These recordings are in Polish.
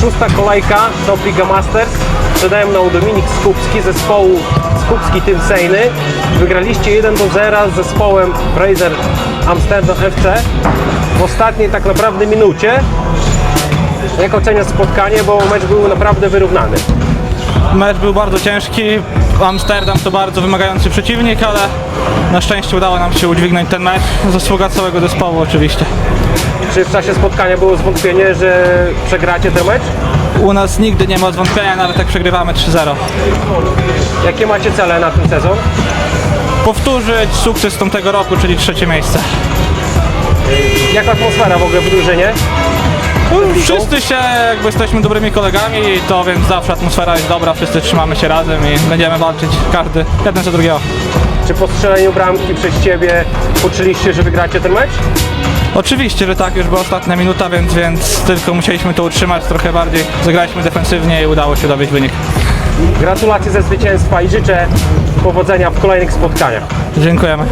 Szósta kolejka Top Liga Masters. Przede mną Dominik Skupski zespołu Skupski Team Sejny. Wygraliście 1 do 0 z zespołem Fraser Amsterdam FC w ostatniej tak naprawdę minucie. Jak oceniasz spotkanie, bo mecz był naprawdę wyrównany. Mecz był bardzo ciężki. Amsterdam to bardzo wymagający przeciwnik, ale na szczęście udało nam się udźwignąć ten mecz. Zasługa całego zespołu oczywiście. Czy w czasie spotkania było zwątpienie, że przegracie ten mecz? U nas nigdy nie ma zwątpienia, nawet jak przegrywamy 3-0. Jakie macie cele na ten sezon? Powtórzyć sukces z tamtego roku, czyli trzecie miejsce. Jaka atmosfera w ogóle w drużynie? Wszyscy się jakby jesteśmy dobrymi kolegami, to więc zawsze atmosfera jest dobra, wszyscy trzymamy się razem i będziemy walczyć każdy jeden za drugiego. Czy po strzeleniu bramki przez Ciebie poczuliście, że wygracie ten mecz? Oczywiście, że tak, już była ostatnia minuta, więc, więc tylko musieliśmy to utrzymać trochę bardziej. Zagraliśmy defensywnie i udało się dowieść wynik. Gratulacje ze zwycięstwa i życzę powodzenia w kolejnych spotkaniach. Dziękujemy.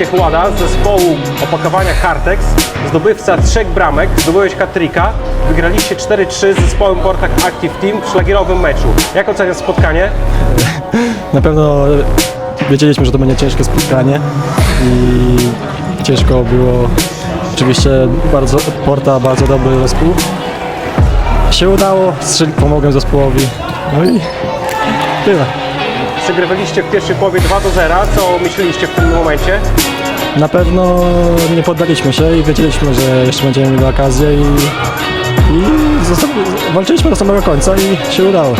Wojciech Łada z zespołu opakowania Hartex, zdobywca trzech bramek, zdobyłeś hat-tricka, wygraliście 4-3 z zespołem Portak Active Team w szlagierowym meczu. Jak oceniasz spotkanie? Na pewno wiedzieliśmy, że to będzie ciężkie spotkanie i ciężko było. Oczywiście bardzo, Porta bardzo dobry zespół. Się udało, pomogłem zespołowi. No i tyle. Przegrywaliście w pierwszej połowie 2 do 0. Co myśleliście w tym momencie? Na pewno nie poddaliśmy się i wiedzieliśmy, że jeszcze będziemy mieli okazję i, i zosta- walczyliśmy do samego końca i się udało.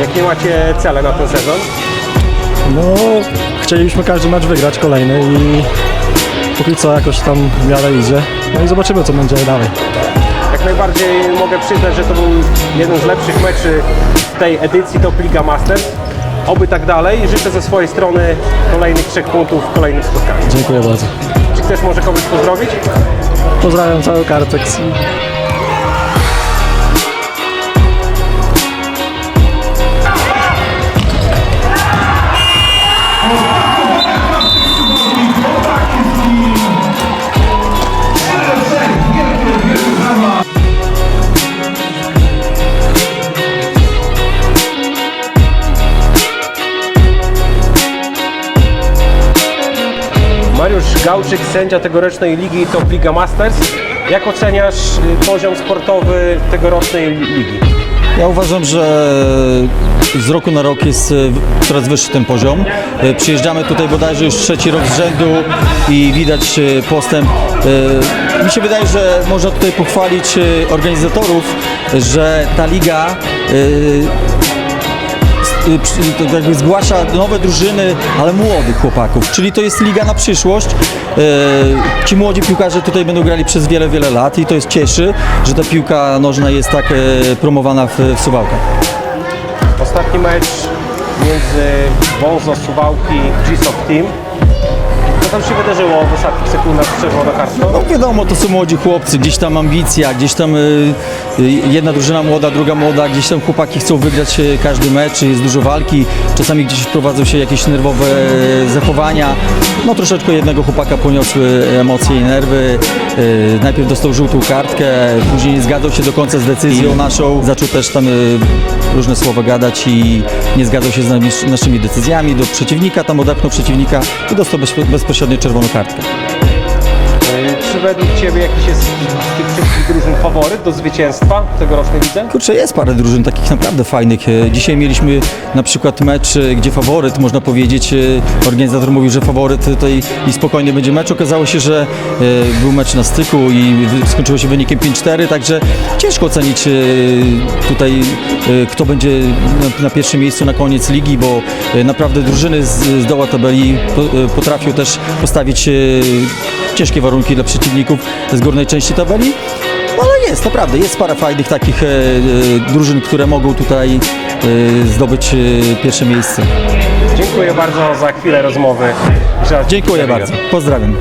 Jakie macie cele na ten sezon? No, chcieliśmy każdy mecz wygrać kolejny i póki co jakoś tam w miarę idzie. No i zobaczymy co będzie dalej. Jak najbardziej mogę przyznać, że to był jeden z lepszych meczy w tej edycji Top Liga Masters. Oby tak dalej. Życzę ze swojej strony kolejnych trzech punktów w kolejnym spotkaniu. Dziękuję bardzo. Czy chcesz może kogoś pozdrowić? Pozdrawiam cały Kartex. Mariusz Gałczyk, sędzia tegorocznej ligi Top Liga Masters. Jak oceniasz y, poziom sportowy tegorocznej ligi? Ja uważam, że z roku na rok jest e, coraz wyższy ten poziom. E, Przyjeżdżamy tutaj bodajże już trzeci rok z rzędu i widać postęp. Mi się wydaje, że można tutaj pochwalić organizatorów, że ta liga y, to jakby zgłasza nowe drużyny, ale młodych chłopaków, czyli to jest liga na przyszłość. E, Ci młodzi piłkarze tutaj będą grali przez wiele, wiele lat i to jest cieszy, że ta piłka nożna jest tak e, promowana w, Suwałkach. Ostatni mecz między Wązo Suwałki G-Soft Team. Co tam się wydarzyło w ostatnich sekundach z czerwoną kartką? No wiadomo, to są młodzi chłopcy, gdzieś tam ambicja, gdzieś tam y, y, jedna drużyna młoda, druga młoda, gdzieś tam chłopaki chcą wygrać y, każdy mecz, jest dużo walki, czasami gdzieś wprowadzą się jakieś nerwowe y, zachowania. No troszeczkę jednego chłopaka poniosły emocje i nerwy. Y, najpierw dostał żółtą kartkę, później nie zgadzał się do końca z decyzją naszą, zaczął też tam y, różne słowa gadać i nie zgadzał się z nami- naszymi decyzjami, do przeciwnika, tam odepchnął przeciwnika i dostał bez, bezpośrednio czerwoną kartkę. Y, czy według Ciebie jakiś jest z tych drużyn faworyt do zwycięstwa tegorocznej lidze? Kurczę, jest parę drużyn takich naprawdę fajnych. E, Dzisiaj mieliśmy na przykład mecz, e, gdzie faworyt, można powiedzieć, e, organizator mówił, że faworyt tutaj i spokojnie będzie mecz. Okazało się, że był mecz na styku i skończyło się wynikiem 5-4, także ciężko ocenić tutaj, kto będzie na, pierwszym miejscu na koniec ligi, bo naprawdę drużyny z, doła tabeli po, potrafią też postawić ciężkie warunki dla przeciwników z górnej części tabeli. No, Ale jest, naprawdę, jest parę fajnych takich e, e, drużyn, które mogą tutaj e, zdobyć e, pierwsze miejsce. Dziękuję bardzo za chwilę rozmowy. Dziękuję. bardzo. Pozdrawiam.